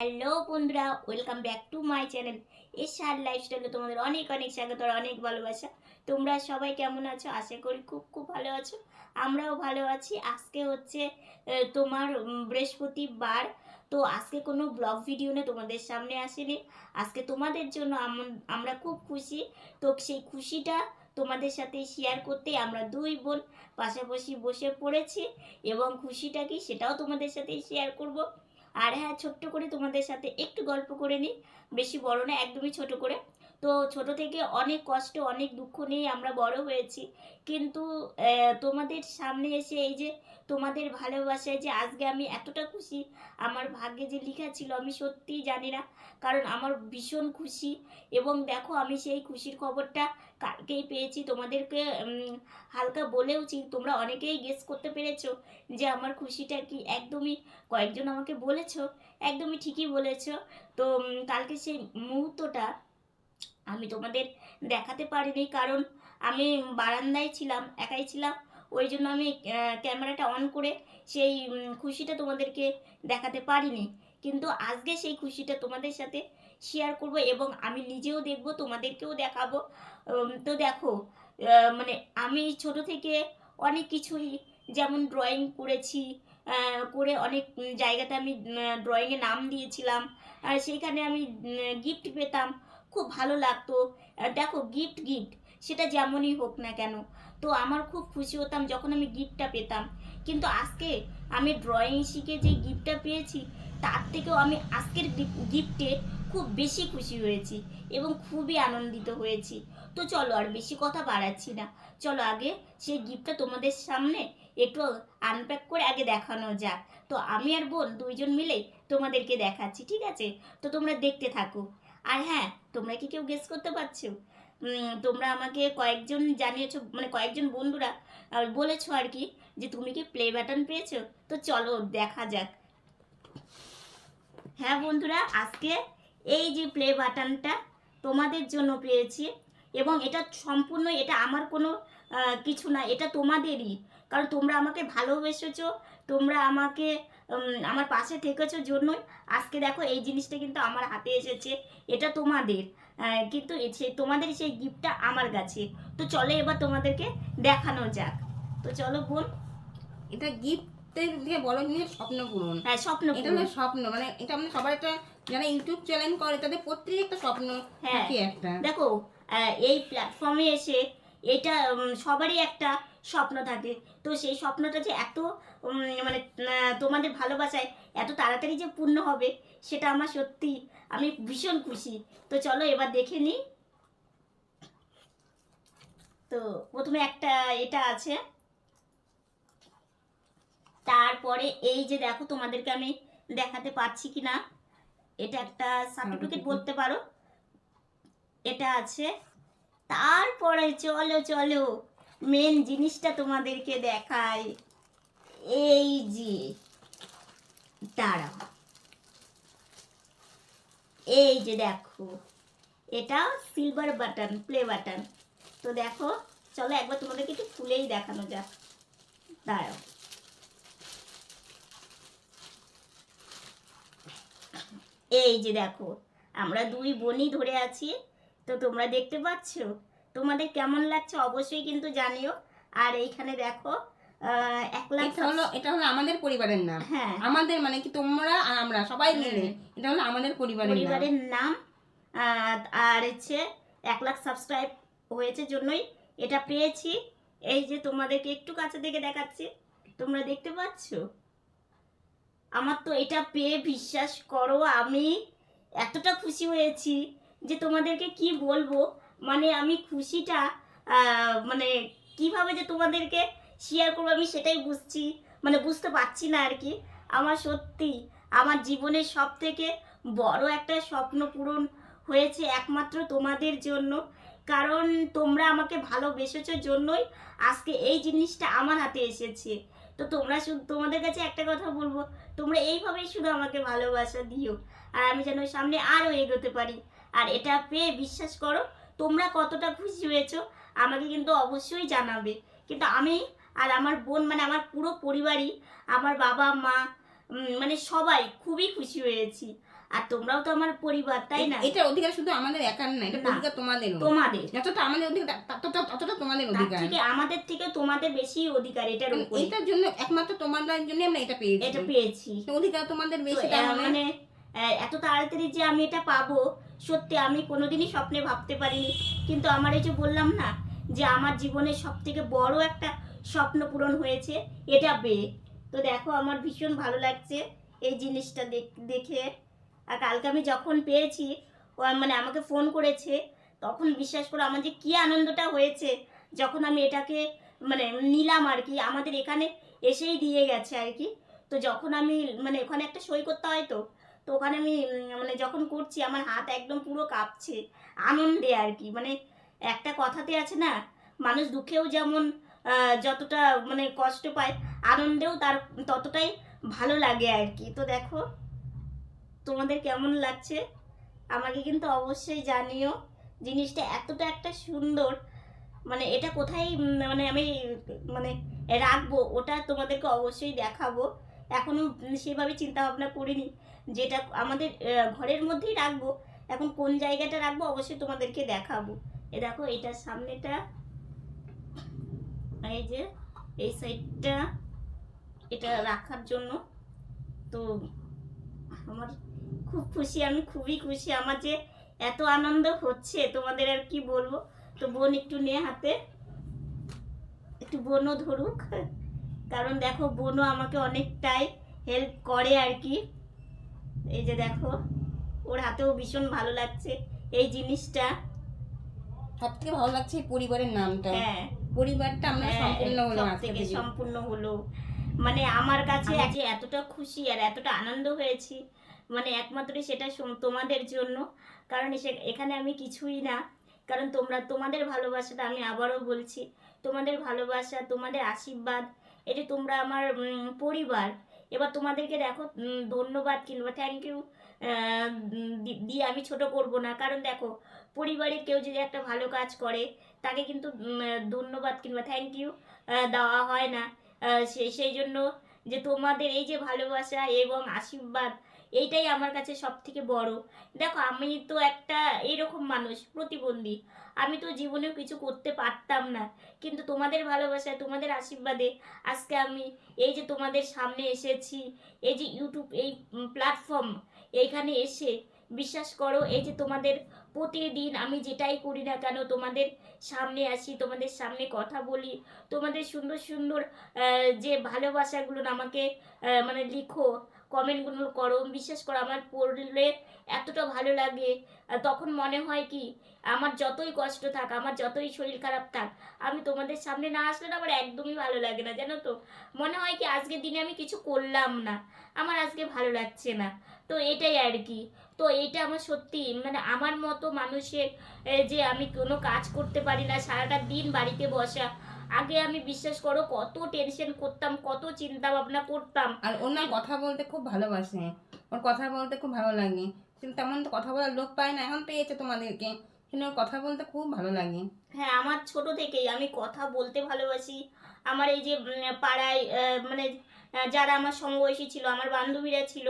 Hello বন্ধুরা, welcome back to my channel এশার লাইফস্টাইলে তোমাদের অনেক অনেক স্বাগত আর অনেক ভালোবাসা। তোমরা সবাই কেমন আছো? আশা করি খুব খুব ভালো আছো। আমরাও ভালো আছি। আজকে হচ্ছে তোমার বৃহস্পতিবার। তো আজকে কোনো ব্লগ ভিডিও না তোমাদের সামনে আসেনি। আজকে তোমাদের জন্য আম- আমরা খুব খুশি। তো সেই খুশিটা তোমাদের সাথে শেয়ার করতে আমরা দুই বোন পাশাপাশি বসে পড়েছি এবং খুশিটা কি সেটাও তোমাদের সাথে শেয়ার করব। আর হ্যাঁ ছোট্ট করে তোমাদের সাথে একটু গল্প করে নিই। বেশি বড় না, একদমই ছোট করে। তো ছোট থেকে অনেক কষ্ট, অনেক দুঃখ নিয়ে আমরা বড় হয়েছি। কিন্তু তোমাদের সামনে এসে এই যে তোমাদের ভালোবাসায় যে আজকে আমি এতটা খুশি, আমার ভাগ্যে যে লেখা ছিল আমি সত্যিই জানি না। কারণ আমার ভীষণ খুশি এবং দেখো আমি সেই খুশির খবরটা কালকেই পেয়েছি। তোমাদেরকে হালকা বলেওছি, তোমরা অনেকেই গেস করতে পেরেছ যে আমার খুশিটা কি একদমই কয়েকজন আমাকে বলেছ, একদমই ঠিকই বলেছ। তো কালকে সেই মুহূর্তটা আমি তোমাদের দেখাতে পারিনি, কারণ আমি বারান্দায় ছিলাম, একাই ছিলাম। ওই জন্য আমি ক্যামেরাটা অন করে সেই খুশিটা তোমাদেরকে দেখাতে পারিনি। কিন্তু আজকে সেই খুশিটা তোমাদের সাথে শেয়ার করব এবং আমি নিজেও দেখব, তোমাদেরকেও দেখাবো। তো দেখো মানে আমি ছোট থেকে অনেক কিছুই যেমন ড্রয়িং করেছি করে অনেক জায়গাতে আমি ড্রয়িংয়ে নাম দিয়েছিলাম। আর সেইখানে আমি গিফট পেতাম। খুব ভালো লাগতো। দেখো গিফট গিফট সেটা যেমনই হোক না কেন, তো আমার খুব খুশি হতাম যখন আমি গিফটটা পেতাম। কিন্তু আজকে আমি ড্রয়িং শিখে যে গিফটটা পেয়েছি, তার থেকেও আমি আজকের গিফটে খুব বেশি খুশি হয়েছি এবং খুবই আনন্দিত হয়েছি। তো চলো আর বেশি কথা বাড়াচ্ছি না। চলো আগে সেই গিফটটা তোমাদের সামনে একটু আনপ্যাক করে আগে দেখানো যাক। তো আমি আর বোন দুইজন মিলেই তোমাদেরকে দেখাচ্ছি, ঠিক আছে? তো তোমরা দেখতে থাকো। আর হ্যাঁ তোমরা কি কেউ গেস করতে পারছ? তোমরা আমাকে কয়েকজন জানিয়েছো মানে কয়েকজন বন্ধুরা বলেছ আর কি যে তুমি কি প্লে বাটন পেয়েছ? তো চলো দেখা যাক। হ্যাঁ বন্ধুরা, আজকে এই যে প্লে বাটনটা তোমাদের জন্য পেয়েছি এবং এটা সম্পূর্ণ, এটা আমার কোনো কিছু না, এটা তোমাদেরই। কারণ তোমরা আমাকে ভালোবেসেছো, তোমরা আমাকে আমার পাশে থেকেছো জন্যই। আজকে দেখো এই জিনিসটা কিন্তু আমার হাতে এসেছে এটা তোমাদের। কিন্তু সেই তোমাদের সেই গিফটটা আমার কাছে। তো চলো এবার তোমাদেরকে দেখানো যাক। তো চলো বোন। এটা গিফটের দিয়ে বড় জিনিস স্বপ্ন পূরণ। হ্যাঁ স্বপ্ন এটা। হলো স্বপ্ন মানে এটা মানে সবার একটা যারা ইউটিউব চ্যানেল করে তাদের প্রত্যেকের একটা স্বপ্ন হ্যাঁ। একটা। দেখো এই প্ল্যাটফর্মে এসে এটা সবারই একটা স্বপ্ন থাকে। তো সেই স্বপ্নটা যে এত মানে তোমাদের ভালোবাসায় এত তাড়াতাড়ি যে পূর্ণ হবে সেটা আমার সত্যি আমি ভীষণ খুশি। তো চলো এবার দেখে নিই। তো প্রথমে একটা এটা আছে। তারপরে এই যে দেখো তোমাদেরকে আমি দেখাতে পারছি কি না এটা একটা সার্টিফিকেট. বলতে পারো। এটা আছে। তারপরে চলো চলো মেন জিনিসটা তোমাদেরকে দেখাই। এই যে, দাঁড়াও। এই যে দেখো, এটা সিলভার বাটন প্লে বাটন তো দেখো, চলো একবার তোমাদেরকে একটু খুলেই দেখানো যাক। দাঁড়াও। এই যে দেখো, আমরা দুই বোনই ধরে আছি। তো তোমরা দেখতে পাচ্ছ? তোমাদের কেমন লাগছে অবশ্যই কিন্তু জানিও। আর এইখানে দেখো এক লাখ এটা হলো এটা হলো আমাদের পরিবারের নাম। হ্যাঁ। আমাদের মানে কি তোমরা আর আমরা সবাই মিলে এটা হলো আমাদের পরিবারের পরিবারের নাম আর হচ্ছে এক লাখ সাবস্ক্রাইব হয়েছে জন্যই এটা পেয়েছি। এই যে তোমাদেরকে একটু কাছে থেকে দেখাচ্ছি তোমরা দেখতে পাচ্ছ? আমার তো এটা পেয়ে বিশ্বাস করো আমি এতটা খুশি হয়েছি যে তোমাদেরকে কি বলব? মানে আমি খুশিটা আহ, মানে কীভাবে যে তোমাদেরকে শেয়ার করব, আমি সেটাই বুঝছি মানে বুঝতে পারছি না আর কি। আমার সত্যি, আমার জীবনের সব থেকে বড় একটা স্বপ্ন পূরণ হয়েছে একমাত্র তোমাদের জন্য। কারণ তোমরা আমাকে ভালোবেসেছো জন্যই আজকে এই জিনিসটা আমার হাতে এসেছে। তো তোমরা শুধু, তোমাদের কাছে একটা কথা বলব, তোমরা এইভাবেই শুধু আমাকে ভালোবাসা দিও। আর আমি যেন সামনে আরও এগোতে পারি। আর এটা পেয়ে বিশ্বাস করো, তোমরা কতটা খুশি হয়েছো, আমাকে কিন্তু অবশ্যই জানাবে। কিন্তু আমি আর আমার বোন মানে আমার পুরো পরিবারই আমার বাবা মা মানে সবাই খুবই খুশি হয়েছি। আর তোমরাও তো আমার পরিবার তাই না? এটার অধিকার শুধু আমাদের একার না এটা অধিকার তোমাদেরও। তোমাদের। যতটা আমাদের অধিকার তা- তত- ততটা তোমাদের অধিকার। থেকে আমাদের থেকে তোমাদের বেশি অধিকার এটার কারণ উপরে এটার জন্য একমাত্র তোমাদের জন্য আমরা এটা পেয়েছি। এটা পেয়েছি। অধিকার তোমাদের বেশি মানে মানে এত তাড়াতাড়ি যে আমি এটা পাবো সত্যি আমি কোনোদিনই স্বপ্নে ভাবতে পারিনি। কিন্তু আমার এই যে বললাম না যে আমার জীবনের সব থেকে বড় একটা স্বপ্ন পূরণ হয়েছে, এটা পেয়ে তো দেখো, আমার ভীষণ ভালো লাগছে এই জিনিসটা দেখ- আর কালকে আমি যখন পেয়েছি, ও মানে আমাকে ফোন করেছে, তখন বিশ্বাস করে আমার যে কী আনন্দটা হয়েছে, যখন আমি এটাকে মানে নিলাম আর কি, আমাদের এখানে এসেই দিয়ে গেছে আর কি। তো যখন আমি মানে ওখানে একটা সই করতে হয় তো তো ওখানে আমি মানে যখন করছি, আমার হাত একদম পুরো কাঁপছে, আনন্দে আর কি। মানে একটা কথাতে আছে না, মানুষ দুঃখেও যেমন যতটা মানে কষ্ট পায়, আনন্দেও তার ততটাই ভালো লাগে আর কি। তো দেখো, তোমাদের কেমন লাগছে? আমাকে কিন্তু অবশ্যই জানিও, জিনিসটা এতটা একটা সুন্দর। মানে এটা কোথায় মানে আমি মানে রাখব, ওটা তোমাদেরকে অবশ্যই দেখাবো। এখনও সেভাবে চিন্তা ভাবনা করিনি, যেটা আমাদের ঘরের মধ্যেই রাখব। এখন কোন জায়গাটা রাখব, অবশ্যই তোমাদেরকে দেখাবো। এ দেখো, এটার সামনেটা এই যে এই সাইডটা এটা রাখার জন্য। তো আমার খুব খুশি আমি খুবই খুশি। আমার যে এত আনন্দ হচ্ছে তোমাদের আর কি বলব? তো বোন একটু নে হাতে একটু বোনও ধরুক। কারণ দেখো বোনও আমাকে অনেকটাই হেল্প করে আর কি। এই যে দেখো ওর হাতেও ভীষণ ভালো লাগছে। এই জিনিসটা সব থেকে ভালো লাগছে এই পরিবারের নামটা। হ্যাঁ। পরিবারটা আমরা হ্যাঁ, সম্পূর্ণ হলো আজকে থেকে সম্পূর্ণ হলো। মানে আমার কাছে যে এতটা খুশি আর এতটা আনন্দ হয়েছি মানে একমাত্র সেটা তোমাদের জন্য। কারণ এসে- এখানে আমি কিছুই না। কারণ তোমরা তোমাদের ভালোবাসাটা আমি আবারও বলছি তোমাদের ভালোবাসা তোমাদের আশীর্বাদ এটা তোমরা আমার পরিবার। এবার তোমাদেরকে দেখো ধন্যবাদ কিংবা থ্যাংক ইউ দিয়ে আমি ছোট করব না। কারণ দেখো পরিবারের কেউ যদি একটা ভালো কাজ করে, তাকে কিন্তু ধন্যবাদ কিংবা থ্যাংক ইউ দেওয়া হয় না। সেই জন্য যে তোমাদের এই যে ভালোবাসা এবং আশীর্বাদ, এইটাই আমার কাছে সব থেকে বড়। দেখো, আমি তো একটা এইরকম মানুষ, প্রতিবন্ধী। আমি তো জীবনেও কিছু করতে পারতাম না। কিন্তু তোমাদের ভালোবাসায়, তোমাদের আশীর্বাদে আজকে আমি এই যে তোমাদের সামনে এসেছি, এই যে ইউটিউব এই প্ল্যাটফর্ম এইখানে এসে বিশ্বাস করো, এই যে তোমাদের প্রতিদিন আমি যেটাই করি না কেন, তোমাদের সামনে আসি, তোমাদের সামনে কথা বলি, তোমাদের সুন্দর সুন্দর যে ভালোবাসাগুলো আমাকে মানে লিখো কমেন্টগুলো করো। বিশ্বাস করো, আমার পড়লে এতটা ভালো লাগে। তখন মনে হয় কি, আমার যতই কষ্ট থাক, আমার যতই শরীর খারাপ থাক, আমি তোমাদের সামনে না আসলে না আমার একদমই ভালো লাগে না, জানো তো? মনে হয় কি আজকের দিনে আমি কিছু করলাম না, আমার আজকে ভালো লাগছে না। তো এটাই আর কি। তো এটা আমার সত্যি মানে আমার মতো মানুষের যে আমি কোনো কাজ করতে পারি না, সারাটা দিন বাড়িতে বসা আগে আমি বিশ্বাস করো কত টেনশন করতাম কত চিন্তা ভাবনা করতাম। আর ওর না কথা বলতে খুব ভালোবাসে ওর কথা বলতে খুব ভালো লাগে। কিন্তু তেমন তো কথা বলার লোক পায় না এখন পেয়েছে তোমাদেরকে। কিন্তু ওর কথা বলতে খুব ভালো লাগে। হ্যাঁ আমার ছোট থেকেই আমি কথা বলতে ভালোবাসি। আমার এই যে পাড়ায় মানে যারা আমার সমবয়সী ছিল আমার বান্ধবীরা ছিল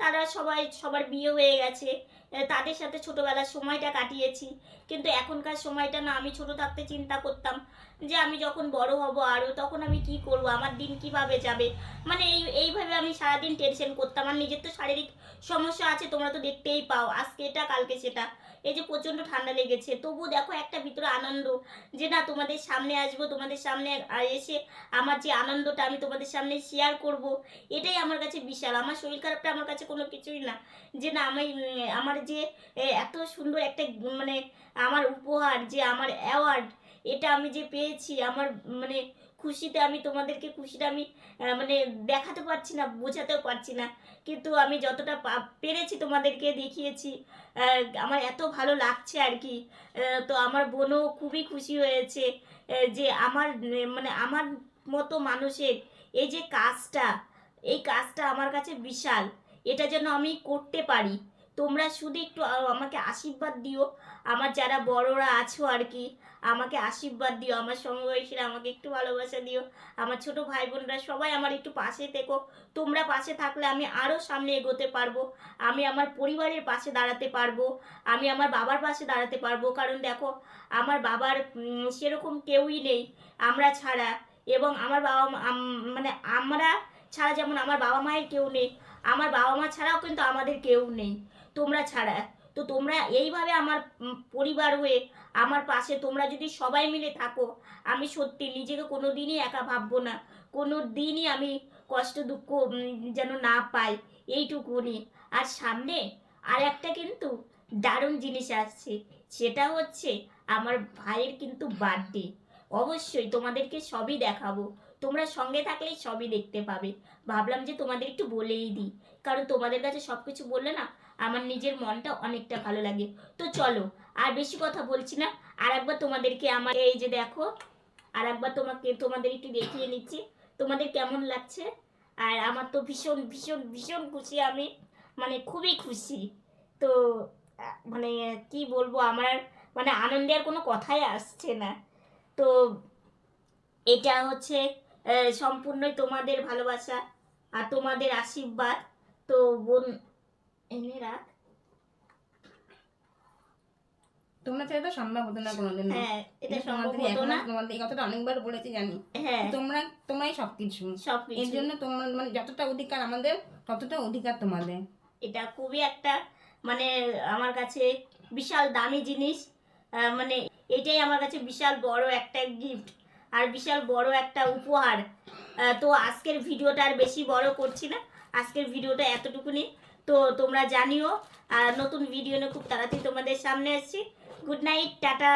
তারা সবাই, সবার বিয়ে হয়ে গেছে। তাদের সাথে ছোটবেলার সময়টা কাটিয়েছি। কিন্তু এখনকার সময়টা না, আমি ছোট থাকতে চিন্তা করতাম যে আমি যখন বড় হব আরও তখন আমি কি করব, আমার দিন কীভাবে যাবে? মানে এই, এইভাবে আমি সারাদিন টেনশন করতাম। আর নিজের তো শারীরিক সমস্যা আছে, তোমরা তো দেখতেই পাও, আজকে এটা, কালকে সেটা। এই যে প্রচণ্ড ঠান্ডা লেগেছে তবু দেখো একটা ভিতরে আনন্দ যে না তোমাদের সামনে আসব, তোমাদের সামনে এসে আমার যে আনন্দটা আমি তোমাদের সামনে শেয়ার করব, এটাই আমার কাছে বিশাল। আমার শরীর খারাপটা আমার কাছে কোনো কিছুই না। যে না আমি আমার যে এত সুন্দর একটা মানে আমার উপহার, যে আমার অ্যাওয়ার্ড এটা আমি যে পেয়েছি, আমার মানে খুশিতে আমি তোমাদেরকে খুশিটা আমি মানে দেখাতে পারছি না, বোঝাতেও পারছি না। কিন্তু আমি যতটা পেরেছি তোমাদেরকে দেখিয়েছি আমার এত ভালো লাগছে আর কি। তো আমার বোনও খুবই খুশি হয়েছে যে আমার মানে আমার মতো মানুষের এই যে কাজটা, এই কাজটা আমার কাছে বিশাল। এটা যেন আমি করতে পারি। তোমরা শুধু একটু আমাকে আশীর্বাদ দিও। আমার যারা বড়রা আছো আর কি আমাকে আশীর্বাদ দিও। আমার সমবয়সীরা আমাকে একটু ভালোবাসা দিও। আমার ছোট ভাই বোনরা সবাই আমার একটু পাশে থেকো। তোমরা পাশে থাকলে আমি আরও সামনে এগোতে পারব। আমি আমার পরিবারের পাশে দাঁড়াতে পারব। আমি আমার বাবার পাশে দাঁড়াতে পারব। কারণ দেখো, আমার বাবার সেরকম কেউই নেই আমরা ছাড়া। এবং আমার বাবা মানে আমরা ছাড়া যেমন আমার বাবা মায়ের কেউ নেই, আমার বাবা মা ছাড়াও কিন্তু আমাদের কেউ নেই। তোমরা ছাড়া। তো তোমরা এইভাবে আমার পরিবার হয়ে আমার পাশে তোমরা যদি সবাই মিলে থাকো, আমি সত্যি নিজেকে কোনো দিনই একা ভাববো না। কোনো দিনই আমি কষ্ট, দুঃখ যেন না পাই, এইটুকুনি। আর সামনে আর একটা কিন্তু দারুণ জিনিস আসছে, সেটা হচ্ছে আমার ভাইয়ের কিন্তু বার্থডে অবশ্যই তোমাদেরকে সবই দেখাবো। তোমরা সঙ্গে থাকলেই সবই দেখতে পাবে। ভাবলাম যে তোমাদের একটু বলেই দিই। কারণ তোমাদের কাছে সব কিছু বললে না, আমার নিজের মনটা অনেকটা ভালো লাগে। তো চলো, আর বেশি কথা বলছি না। আর একবার তোমাদেরকে আমার এই যে দেখো, আর একবার তোমাকে, তোমাদের একটু দেখিয়ে নিচ্ছি। তোমাদের কেমন লাগছে? আর আমার তো ভীষণ ভীষণ ভীষণ খুশি আমি। মানে খুবই খুশি। তো মানে কি বলব, আমার মানে আনন্দে আনন্দের কোনো কথাই আসছে না। তো এটা হচ্ছে সম্পূর্ণই তোমাদের ভালোবাসা আর তোমাদের আশীর্বাদ। তো বোন এনে রাখ। তোমরা ছেড়ে তো সম্ভব হতো না কোনোদিন। হ্যাঁ এটা সম্ভব হতো না। তোমাদের এই কথাটা অনেকবার বলেছি জানি। হ্যাঁ। তোমরা তোমরাই সব এর জন্য তোমার মানে যতটা অধিকার আমাদের ততটা অধিকার তোমাদের। এটা খুবই একটা মানে আমার কাছে বিশাল দামি জিনিস। মানে এটাই আমার কাছে বিশাল বড় একটা গিফট আর বিশাল বড় একটা উপহার। তো আজকের ভিডিওটা আর বেশি বড় করছি না। আজকের ভিডিওটা এতটুকুনি। তো তোমরা জানিও, আর নতুন ভিডিও নিয়ে খুব তাড়াতাড়ি তোমাদের সামনে আসছি। Good night, tata.